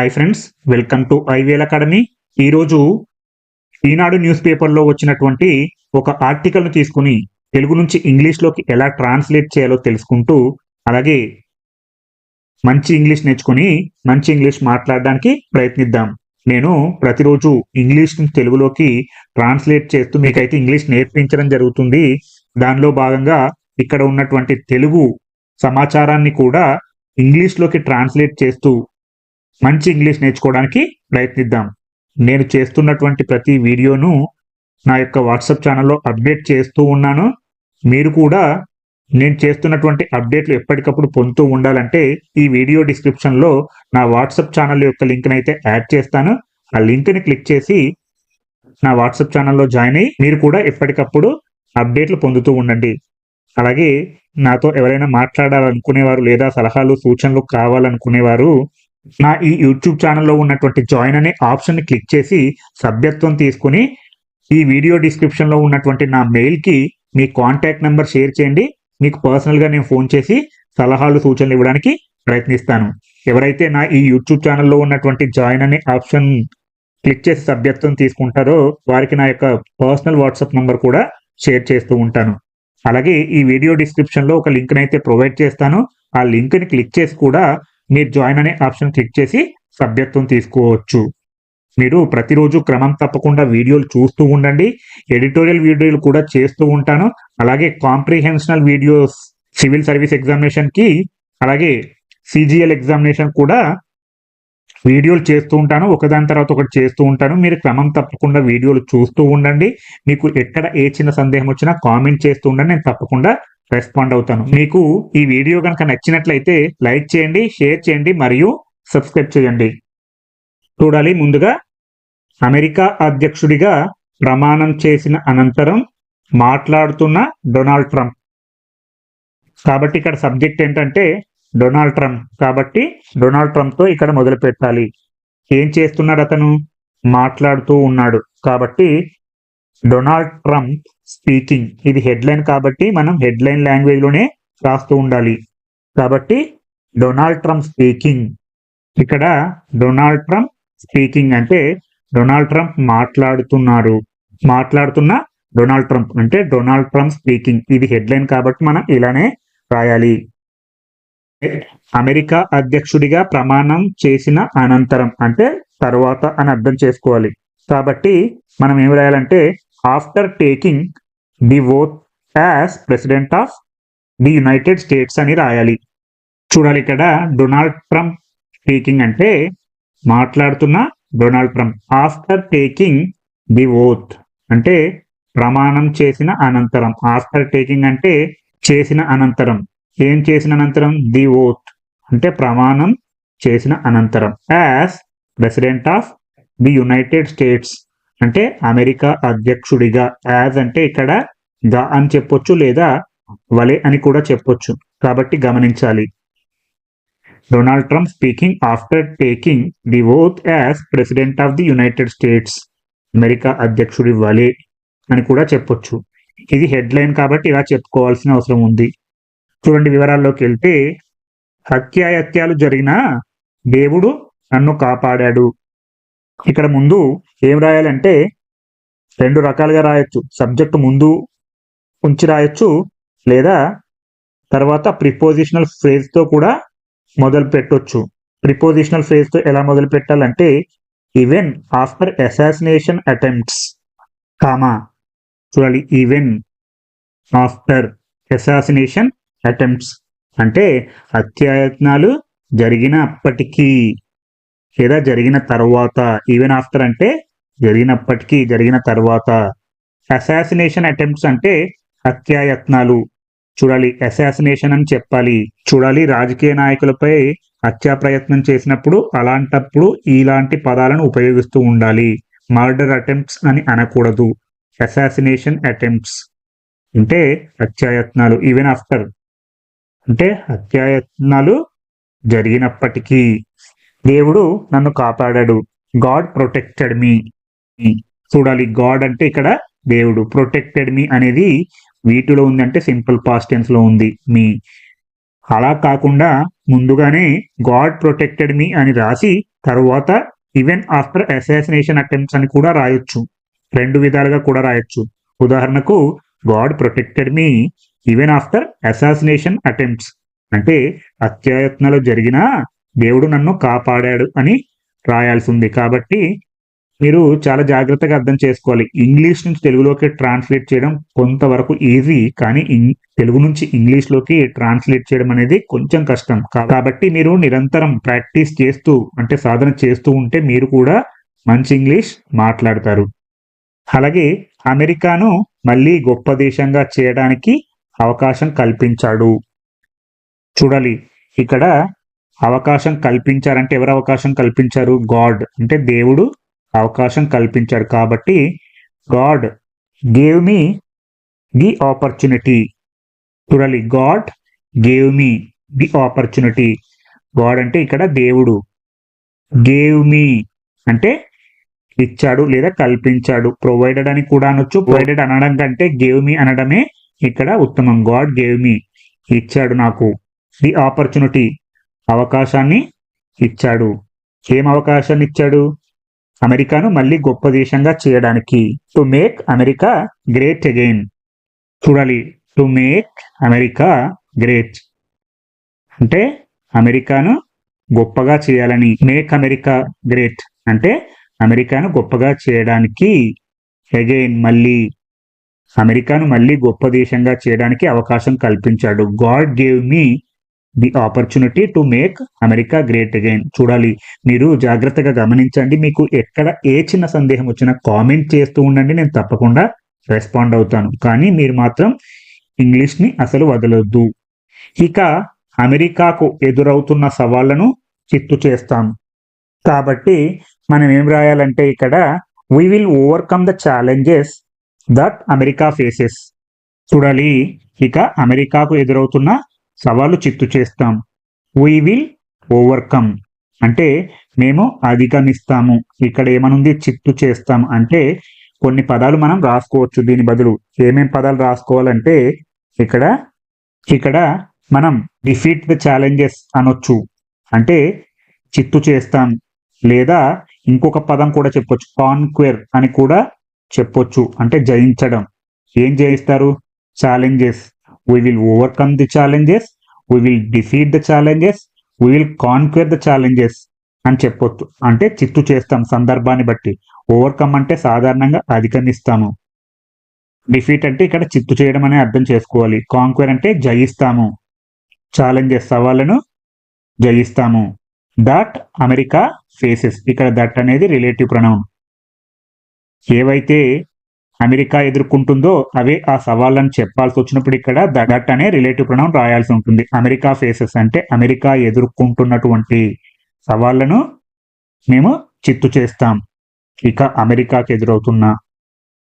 Hi friends welcome to IVL academy ఈరోజు Eenadu news పేపర్లో వచ్చినటువంటి ఒక ఆర్టికల్ను తీసుకుని తెలుగు నుంచి ఇంగ్లీష్లోకి ఎలా ట్రాన్స్లేట్ చేయాలో తెలుసుకుంటూ అలాగే మంచి ఇంగ్లీష్ నేర్చుకుని మంచి ఇంగ్లీష్ మాట్లాడడానికి ప్రయత్నిద్దాం. నేను ప్రతిరోజు ఇంగ్లీష్ తెలుగులోకి ట్రాన్స్లేట్ చేస్తూ మీకైతే ఇంగ్లీష్ నేర్పించడం జరుగుతుంది. దానిలో భాగంగా ఇక్కడ ఉన్నటువంటి తెలుగు సమాచారాన్ని కూడా ఇంగ్లీష్లోకి ట్రాన్స్లేట్ చేస్తూ మంచి ఇంగ్లీష్ నేర్చుకోవడానికి ప్రయత్నిద్దాం. నేను చేస్తున్నటువంటి ప్రతి వీడియోను నా యొక్క వాట్సాప్ ఛానల్లో అప్డేట్ చేస్తూ ఉన్నాను. మీరు కూడా నేను చేస్తున్నటువంటి అప్డేట్లు ఎప్పటికప్పుడు పొందుతూ ఉండాలంటే ఈ వీడియో డిస్క్రిప్షన్లో నా వాట్సాప్ ఛానల్ యొక్క లింక్ని అయితే యాడ్ చేస్తాను. ఆ లింక్ని క్లిక్ చేసి నా వాట్సాప్ ఛానల్లో జాయిన్ అయ్యి మీరు కూడా ఎప్పటికప్పుడు అప్డేట్లు పొందుతూ ఉండండి. అలాగే నాతో ఎవరైనా మాట్లాడాలనుకునేవారు లేదా సలహాలు సూచనలు కావాలనుకునేవారు నా ఈ యూట్యూబ్ ఛానల్లో ఉన్నటువంటి జాయిన్ అనే ఆప్షన్ని క్లిక్ చేసి సభ్యత్వం తీసుకుని ఈ వీడియో డిస్క్రిప్షన్లో ఉన్నటువంటి నా మెయిల్కి మీ కాంటాక్ట్ నెంబర్ షేర్ చేయండి. మీకు పర్సనల్గా నేను ఫోన్ చేసి సలహాలు సూచనలు ఇవ్వడానికి ప్రయత్నిస్తాను. ఎవరైతే నా ఈ యూట్యూబ్ ఛానల్లో ఉన్నటువంటి జాయిన్ అనే ఆప్షన్ క్లిక్ చేసి సభ్యత్వం తీసుకుంటారో వారికి నా యొక్క పర్సనల్ వాట్సాప్ నంబర్ కూడా షేర్ చేస్తూ ఉంటాను. అలాగే ఈ వీడియో డిస్క్రిప్షన్లో ఒక లింక్ని అయితే ప్రొవైడ్ చేస్తాను. ఆ లింక్ని క్లిక్ చేసి కూడా మీరు జాయిన్ అనే ఆప్షన్ క్లిక్ చేసి సభ్యత్వం తీసుకోవచ్చు. మీరు ప్రతిరోజు క్రమం తప్పకుండా వీడియోలు చూస్తూ ఉండండి. ఎడిటోరియల్ వీడియోలు కూడా చేస్తూ ఉంటాను. అలాగే కాంప్రిహెన్షనల్ వీడియోస్ సివిల్ సర్వీస్ ఎగ్జామినేషన్కి అలాగే సిజిఎల్ ఎగ్జామినేషన్ కూడా వీడియోలు చేస్తూ ఉంటాను. ఒకదాని తర్వాత ఒకటి చేస్తూ ఉంటాను. మీరు క్రమం తప్పకుండా వీడియోలు చూస్తూ ఉండండి. మీకు ఎక్కడ ఏ చిన్న సందేహం వచ్చినా కామెంట్ చేస్తూ ఉండండి. నేను తప్పకుండా రెస్పాండ్ అవుతాను. మీకు ఈ వీడియో కనుక నచ్చినట్లయితే లైక్ చేయండి షేర్ చేయండి మరియు సబ్స్క్రైబ్ చేయండి. చూడాలి ముందుగా అమెరికా అధ్యక్షుడిగా ప్రమాణం చేసిన అనంతరం మాట్లాడుతున్న డొనాల్డ్ ట్రంప్. కాబట్టి ఇక్కడ సబ్జెక్ట్ ఏంటంటే డొనాల్డ్ ట్రంప్. కాబట్టి డొనాల్డ్ ట్రంప్తో ఇక్కడ మొదలు పెట్టాలి ఏం చేస్తున్నాడు అతను? మాట్లాడుతూ ఉన్నాడు. కాబట్టి డొనాల్డ్ ట్రంప్ స్పీకింగ్. ఇది హెడ్లైన్ కాబట్టి మనం హెడ్లైన్ లాంగ్వేజ్లోనే రాస్తూ ఉండాలి. కాబట్టి డొనాల్డ్ ట్రంప్ స్పీకింగ్. ఇక్కడ డొనాల్డ్ ట్రంప్ స్పీకింగ్ అంటే డొనాల్డ్ ట్రంప్ మాట్లాడుతున్నారు. మాట్లాడుతున్న డొనాల్డ్ ట్రంప్ అంటే డొనాల్డ్ ట్రంప్ స్పీకింగ్. ఇది హెడ్లైన్ కాబట్టి మనం ఇలానే రాయాలి. అమెరికా అధ్యక్షుడిగా ప్రమాణం చేసిన అనంతరం అంటే తర్వాత అని అర్థం చేసుకోవాలి. కాబట్టి మనం ఏం రాయాలంటే after taking the oath as president of the United States అని రాయాలి. చూడాలి ఇక్కడ డొనాల్డ్ ట్రంప్ స్పీకింగ్ అంటే మాట్లాడుతున్న Donald Trump after taking the oath అంటే ప్రమాణం చేసిన అనంతరం. ఆఫ్టర్ టేకింగ్ అంటే చేసిన అనంతరం. ఏం చేసిన అనంతరం? ది ఓత్ అంటే ప్రమాణం చేసిన అనంతరం. As president of the United States అంటే అమెరికా అధ్యక్షుడిగా. యాజ్ అంటే ఇక్కడ గా అని చెప్పొచ్చు లేదా వలే అని కూడా చెప్పొచ్చు. కాబట్టి గమనించాలి. Donald Trump speaking after taking the oath as president of the United States. America అధ్యక్షుడి వలే అని కూడా చెప్పొచ్చు. ఇది హెడ్లైన్ కాబట్టి ఇలా చెప్పుకోవాల్సిన అవసరం ఉంది. చూడండి వివరాల్లోకి వెళ్తే హత్యాయత్యాలు జరిగిన దేవుడు నన్ను కాపాడాడు. ఇక్కడ ముందు ఏం రాయాలంటే రెండు రకాలుగా రాయొచ్చు. సబ్జెక్ట్ ముందు ఉంచి రాయొచ్చు. లేదా తర్వాత ప్రిపోజిషనల్ ఫ్రేజ్తో కూడా మొదలు పెట్టొచ్చు. ప్రిపోజిషనల్ ఫ్రేజ్తో ఎలా మొదలు పెట్టాలంటే even after assassination attempts comma చూడాలి ఈవెన్ ఆఫ్టర్ అసాసినేషన్ అటెంప్ట్స్. అంటే హత్యాయత్నాలు జరిగినప్పటికీ లేదా జరిగిన తర్వాత ఈవెన్ ఆఫ్టర్ అంటే జరిగినప్పటికీ జరిగిన తర్వాత అసాసినేషన్ అటెంప్ట్స్ అంటే హత్యాయత్నాలు. చూడాలి అసాసినేషన్ అని చెప్పాలి. చూడాలి రాజకీయ నాయకులపై హత్యా ప్రయత్నం చేసినప్పుడు అలాంటప్పుడు ఇలాంటి పదాలను ఉపయోగిస్తూ ఉండాలి. మర్డర్ అటెంప్ట్స్ అని అనకూడదు. అసాసినేషన్ అటెంప్ట్స్ అంటే హత్యాయత్నాలు ఈవెన్ ఆఫ్టర్ అంటే హత్యాయత్నాలు జరిగినప్పటికీ. దేవుడు నన్ను కాపాడాడు. గాడ్ ప్రొటెక్టెడ్ మీ చూడాలి గాడ్ అంటే ఇక్కడ దేవుడు. ప్రొటెక్టెడ్ మీ అనేది వీటిలో ఉందంటే సింపుల్ పాస్ట్లో ఉంది. మీ అలా కాకుండా ముందుగానే గాడ్ ప్రొటెక్టెడ్ మీ అని రాసి తరువాత ఈవెన్ ఆఫ్టర్ అసాసినేషన్ అటెంప్ట్స్ అని కూడా రాయొచ్చు. రెండు విధాలుగా కూడా రాయొచ్చు. ఉదాహరణకు God protected me even after assassination attempts అంటే హత్యాయత్నాలు జరిగినా దేవుడు నన్ను కాపాడాడు అని రాయాల్సి ఉంది కాబట్టి మీరు చాలా జాగ్రత్తగా అర్థం చేసుకోవాలి. ఇంగ్లీష్ నుంచి తెలుగులోకి ట్రాన్స్లేట్ చేయడం కొంతవరకు ఈజీ కానీ తెలుగు నుంచి ఇంగ్లీష్లోకి ట్రాన్స్లేట్ చేయడం అనేది కొంచెం కష్టం. కాబట్టి మీరు నిరంతరం ప్రాక్టీస్ చేస్తూ అంటే సాధన చేస్తూ ఉంటే మీరు కూడా మంచి ఇంగ్లీష్ మాట్లాడతారు. అలాగే అమెరికాను మళ్ళీ గొప్ప దేశంగా చేయడానికి అవకాశం కల్పించాడు. చూడాలి. ఇక్కడ అవకాశం కల్పించారంటే ఎవరు అవకాశం కల్పించారు? గాడ్. అంటే దేవుడు అవకాశం కల్పించాడు కాబట్టి God gave me the opportunity చూడాలి God gave me the opportunity God అంటే ఇక్కడ దేవుడు. గేవ్ మీ అంటే ఇచ్చాడు లేదా కల్పించాడు. ప్రొవైడెడ్ అని కూడా అనొచ్చు. ప్రొవైడెడ్ అనడం కంటే గేవ్ మీ అనడమే ఇక్కడ ఉత్తమం. గాడ్ గేవ్ మీ ఇచ్చాడు నాకు. ది ఆపర్చునిటీ అవకాశాన్ని ఇచ్చాడు. ఏం అవకాశాన్ని ఇచ్చాడు? అమెరికాను మళ్ళీ గొప్ప దేశంగా చేయడానికి. To make America great again. చూడాలి. To make America great. అంటే అమెరికాను గొప్పగా చేయాలని. Make America great. అంటే అమెరికాను గొప్పగా చేయడానికి అగైన్ మళ్ళీ. అమెరికాను మళ్ళీ గొప్ప దేశంగా చేయడానికి అవకాశం కల్పించాడు. God gave me the opportunity to make America great again. చూడాలి మీరు జాగ్రత్తగా గమనించండి మీకు ఎక్కడ ఏ చిన్న సందేహం వచ్చినా కామెంట్ చేస్తూ ఉండండి నేను తప్పకుండా రెస్పాండ్ అవుతాను. కానీ మీరు మాత్రం ఇంగ్లీష్ని అసలు వదలొద్దు. ఇక అమెరికాకు ఎదురవుతున్న సవాళ్ళను చిత్తు చేస్తాం. కాబట్టి మనం ఏం రాయాలంటే ఇక్కడ we will overcome the challenges that America faces చూడాలి ఇక అమెరికాకు ఎదురవుతున్న సవాలు చిత్తు చేస్తాం. వీ విల్ ఓవర్కమ్ అంటే మేము అధిగమిస్తాము. ఇక్కడ ఏమనుంది? చిత్తు చేస్తాం. అంటే కొన్ని పదాలు మనం రాసుకోవచ్చు. దీని బదులు ఏమేం పదాలు రాసుకోవాలంటే ఇక్కడ ఇక్కడ మనం డిఫీట్ ద ఛాలెంజెస్ అనొచ్చు. అంటే చిత్తు చేస్తాం. లేదా ఇంకొక పదం కూడా చెప్పొచ్చు కాన్క్వెర్ అని కూడా చెప్పొచ్చు అంటే జయించడం. ఏం జయిస్తారు? Challenges we will overcome the challenges we will defeat the challenges we will conquer the challenges అని చెప్పొచ్చు అంటే చిత్తు చేస్తాం సందర్భాన్ని బట్టి. ఓవర్కమ్ అంటే సాధారణంగా అధిగమిస్తాము. డిఫీట్ అంటే ఇక్కడ చిత్తు చేయడం అనే అర్థం చేసుకోవాలి. కాంక్వెర్ అంటే జయిస్తాము. ఛాలెంజెస్ సవాళ్ళను జయిస్తాము. దట్ అమెరికా ఫేసెస్ ఇక్కడ దట్ అనేది రిలేటివ్ ప్రణవం ఏవైతే అమెరికా ఎదుర్కొంటుందో అవే ఆ సవాళ్ళని చెప్పాల్సి వచ్చినప్పుడు ఇక్కడ దట్ అనే రిలేటివ్ ప్రణాం రాయాల్సి ఉంటుంది. అమెరికా ఫేసెస్ అంటే అమెరికా ఎదుర్కొంటున్నటువంటి సవాళ్ళను మేము చిత్తు చేస్తాం. ఇక అమెరికాకి ఎదురవుతున్న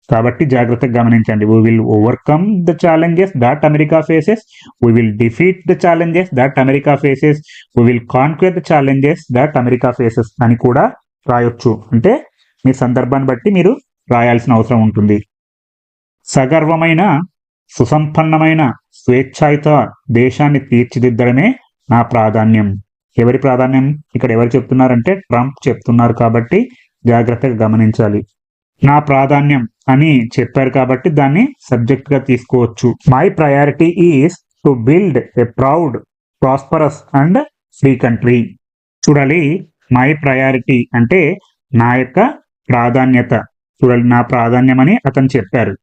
కాబట్టి జాగ్రత్తగా గమనించండి. We will overcome the challenges that America faces we will defeat the challenges that America faces we will conquer the challenges that America faces అని కూడా రాయొచ్చు. అంటే మీ సందర్భాన్ని బట్టి మీరు రాయాల్సిన అవసరం ఉంటుంది. సగర్వమైన సుసంపన్నమైన స్వేచ్ఛాయుత దేశాన్ని తీర్చిదిద్దడమే నా ప్రాధాన్యం. ఎవరి ప్రాధాన్యం? ఇక్కడ ఎవరు చెప్తున్నారంటే ట్రంప్ చెప్తున్నారు కాబట్టి జాగ్రత్తగా గమనించాలి. నా ప్రాధాన్యం అని చెప్పారు కాబట్టి దాన్ని సబ్జెక్ట్గా తీసుకోవచ్చు. My priority is to build a proud prosperous and free country చూడాలి మై ప్రయారిటీ అంటే నా యొక్క ప్రాధాన్యత. చూడాలి నా ప్రాధాన్యం అని అతను చెప్పారు.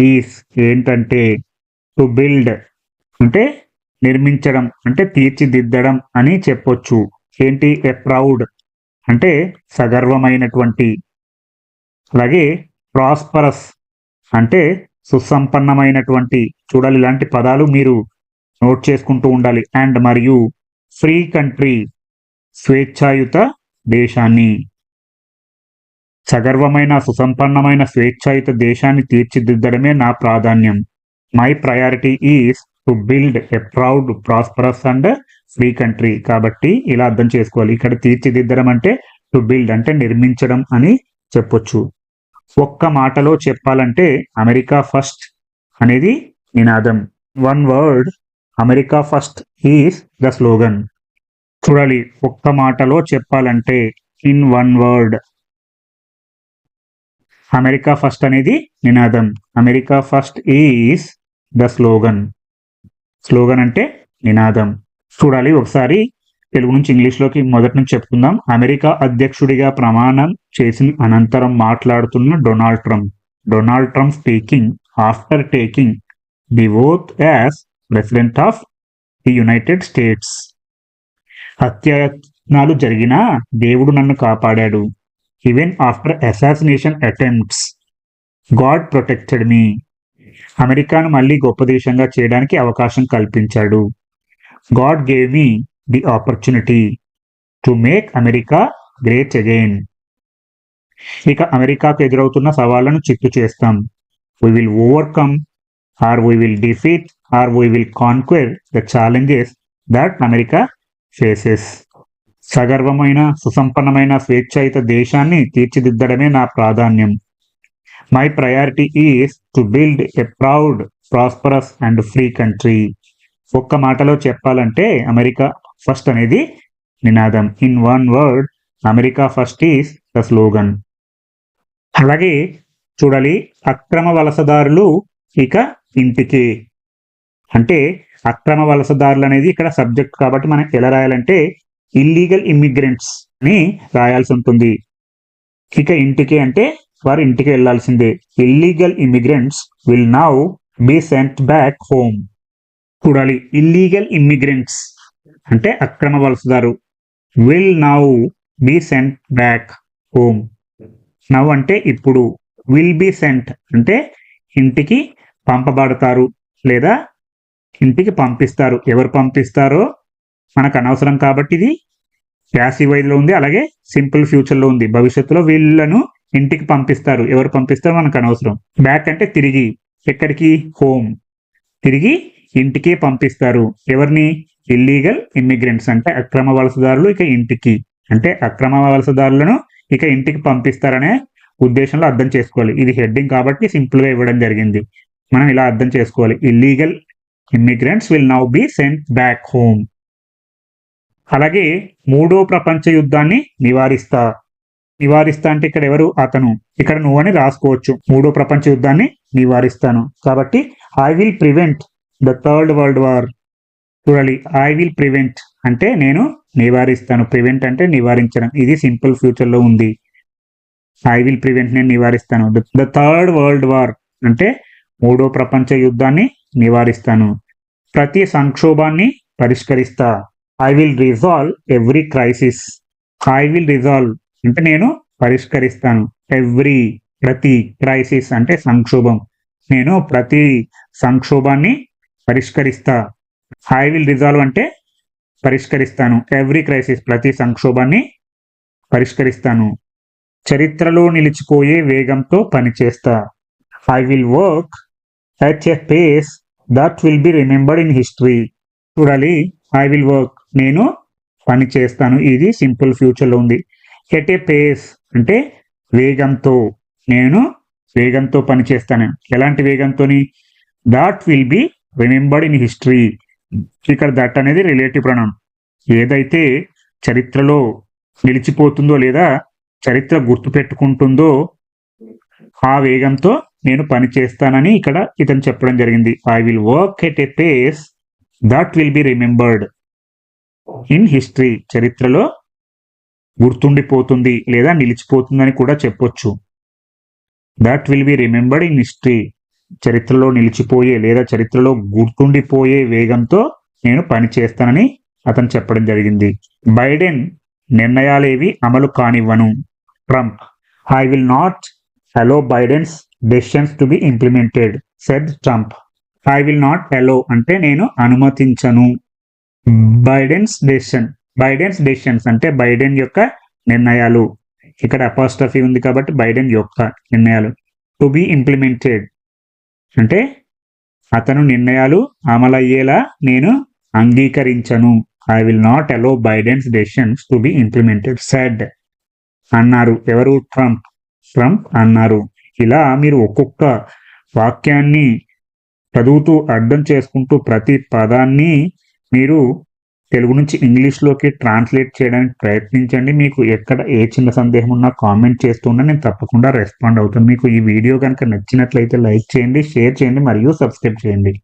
ఈస్ ఏంటంటే టు బిల్డ్ అంటే నిర్మించడం అంటే తీర్చిదిద్దడం అని చెప్పొచ్చు. ఏంటి? ఎ ప్రౌడ్ అంటే సగర్వమైనటువంటి అలాగే ప్రాస్పరస్ అంటే సుసంపన్నమైనటువంటి చూడాలి ఇలాంటి పదాలు మీరు నోట్ చేసుకుంటూ ఉండాలి. అండ్ మరియు ఫ్రీ కంట్రీ స్వేచ్ఛాయుత దేశాన్ని. సగర్వమైన సుసంపన్నమైన స్వేచ్ఛాయుత దేశాన్ని తీర్చిదిద్దడమే నా ప్రాధాన్యం. My priority is to build a proud prosperous and free country కాబట్టి ఇలా అర్థం చేసుకోవాలి. ఇక్కడ తీర్చిదిద్దడం అంటే టు బిల్డ్ అంటే నిర్మించడం అని చెప్పొచ్చు. ఒక్క మాటలో చెప్పాలంటే అమెరికా ఫస్ట్ అనేది నినాదం. One word America first is the slogan చూడాలి ఒక్క మాటలో చెప్పాలంటే in one word America first అనేది నినాదం. America first is the slogan. Slogan అంటే నినాదం. చూడాలి ఒకసారి తెలుగు నుంచి ఇంగ్లీష్లోకి మొదటి నుంచి చెప్పుకుందాం. అమెరికా అధ్యక్షుడిగా ప్రమాణం చేసిన అనంతరం మాట్లాడుతున్న Donald Trump. Donald Trump speaking after taking the oath as president of the United States. హత్యాయత్నాలు జరిగినా దేవుడు నన్ను కాపాడాడు. Even after assassination attempts God protected me అమెరికాను మళ్ళీ గొప్ప దేశంగా చేయడానికి అవకాశం కల్పించాడు. God gave me the opportunity to make America great again ఇక అమెరికాకు ఎదురవుతున్న సవాళ్ళను చిత్తు చేస్తాం. We will overcome or we will defeat or we will conquer the challenges that America faces సగర్వమైన సుసంపన్నమైన స్వేచ్ఛాయుత దేశాన్ని తీర్చిదిద్దడమే నా ప్రాధాన్యం. My priority is to build a proud prosperous and free country ఒక్క మాటలో చెప్పాలంటే అమెరికా ఫస్ట్ అనేది నినాదం. In one word America first is the slogan అలాగే చూడాలి అక్రమ వలసదారులు ఇక ఇంటికి. అంటే అక్రమ వలసదారులు అనేది ఇక్కడ సబ్జెక్ట్ కాబట్టి మనం ఎలా రాయాలంటే ఇల్లీగల్ ఇమ్మిగ్రెంట్స్ అని రాయాల్సి ఉంటుంది. ఇక ఇంటికి అంటే వారు ఇంటికి వెళ్ళాల్సిందే illegal immigrants will now be sent back home చూడాలి. ఇల్లీగల్ ఇమ్మిగ్రెంట్స్ అంటే అక్రమ వలసదారు will now be sent back home now అంటే ఇప్పుడు విల్ బి సెంట్ అంటే ఇంటికి పంపబడతారు లేదా ఇంటికి పంపిస్తారు. ఎవరు పంపిస్తారో మనకు అనవసరం కాబట్టి ఇది ప్యాసివ్ వైజ్లో ఉంది అలాగే సింపుల్ ఫ్యూచర్లో ఉంది. భవిష్యత్తులో వీళ్ళను ఇంటికి పంపిస్తారు. ఎవరు పంపిస్తారు? మనకు అనవసరం బ్యాక్ అంటే తిరిగి ఎక్కడికి? హోమ్ తిరిగి ఇంటికి పంపిస్తారు. ఎవరిని? ఇల్లీగల్ ఇమ్మిగ్రెంట్స్ అంటే అక్రమ వలసదారులు ఇక ఇంటికి. అంటే అక్రమ వలసదారులను ఇక ఇంటికి పంపిస్తారనే ఉద్దేశంలో అర్థం చేసుకోవాలి. ఇది హెడ్డింగ్ కాబట్టి సింపుల్గా ఇవ్వడం జరిగింది. మనం ఇలా అర్థం చేసుకోవాలి. Illegal immigrants will now be sent back home అలాగే మూడో ప్రపంచ యుద్ధాన్ని నివారిస్తా. నివారిస్తా అంటే ఇక్కడ ఎవరు? అతను. ఇక్కడ నువ్వు అని రాసుకోవచ్చు. మూడో ప్రపంచ యుద్ధాన్ని నివారిస్తాను. కాబట్టి I will prevent the third world war చూడాలి. ఐ విల్ ప్రివెంట్ అంటే నేను నివారిస్తాను. ప్రివెంట్ అంటే నివారించడం. ఇది సింపుల్ ఫ్యూచర్లో ఉంది. ఐ విల్ ప్రివెంట్ నేను నివారిస్తాను. ద థర్డ్ వరల్డ్ వార్ అంటే మూడో ప్రపంచ యుద్ధాన్ని నివారిస్తాను. ప్రతి సంక్షోభాన్ని పరిష్కరిస్తా. I will resolve every crisis I will resolve అంటే నేను పరిష్కరిస్తాను ఎవ్రీ ప్రతి క్రైసిస్ అంటే సంక్షోభం. నేను ప్రతి సంక్షోభాన్ని పరిష్కరిస్తా. ఐ విల్ రిజాల్వ్ అంటే పరిష్కరిస్తాను. ఎవ్రీ క్రైసిస్ ప్రతి సంక్షోభాన్ని పరిష్కరిస్తాను. చరిత్రలో నిలిచిపోయే వేగంతో పనిచేస్తా. I will work at a pace that will be remembered in history చూడాలి. ఐ విల్ వర్క్ నేను పని చేస్తాను. ఇది సింపుల్ ఫ్యూచర్లో ఉంది. ఎట్ ఏ పేస్ అంటే వేగంతో నేను వేగంతో పని చేస్తాను. ఎలాంటి వేగంతోని? That will be remembered in history ఇక్కడ దట్ అనేది రిలేటివ్ ప్రణం ఏదైతే చరిత్రలో నిలిచిపోతుందో లేదా చరిత్ర గుర్తు పెట్టుకుంటుందో ఆ వేగంతో నేను పని చేస్తానని ఇక్కడ ఇతను చెప్పడం జరిగింది. I will work at a pace that will be remembered in history చరిత్రలో గుర్తుండిపోతుంది లేదా నిలిచిపోతుందని కూడా చెప్పొచ్చు. That will be remembered in history చరిత్రలో నిలిచిపోయే లేదా చరిత్రలో గుర్తుండిపోయే వేగంతో నేను పని చేస్తానని అతను చెప్పడం జరిగింది. బైడెన్ నిర్ణయాలేవి అమలు కానివ్వను. Trump I will not allow Biden's decisions to be implemented said Trump I will not allow అంటే నేను అనుమతించను. బైడెన్స్ డెసిషన్ బైడెన్స్ డెసిషన్స్ అంటే బైడెన్ యొక్క నిర్ణయాలు. ఇక్కడ అపాస్ట్రఫీ ఉంది కాబట్టి బైడెన్ యొక్క నిర్ణయాలు. టు బి ఇంప్లిమెంటెడ్ అంటే అతను నిర్ణయాలు అమలయ్యేలా నేను అంగీకరించను. I will not allow Biden's decisions to be implemented said అన్నారు. ఎవరు? ట్రంప్ ట్రంప్ అన్నారు. ఇలా మీరు ఒక్కొక్క వాక్యాన్ని చదువుతూ అర్థం చేసుకుంటూ ప్రతి పదాన్ని మీరు తెలుగు నుంచి ఇంగ్లీష్లోకి ట్రాన్స్లేట్ చేయడానికి ప్రయత్నించండి. మీకు ఎక్కడ ఏ చిన్న సందేహం ఉన్నా కామెంట్ చేస్తున్నా నేను తప్పకుండా రెస్పాండ్ అవుతాను. మీకు ఈ వీడియో కనుక నచ్చినట్లయితే లైక్ చేయండి షేర్ చేయండి మరియు సబ్స్క్రైబ్ చేయండి.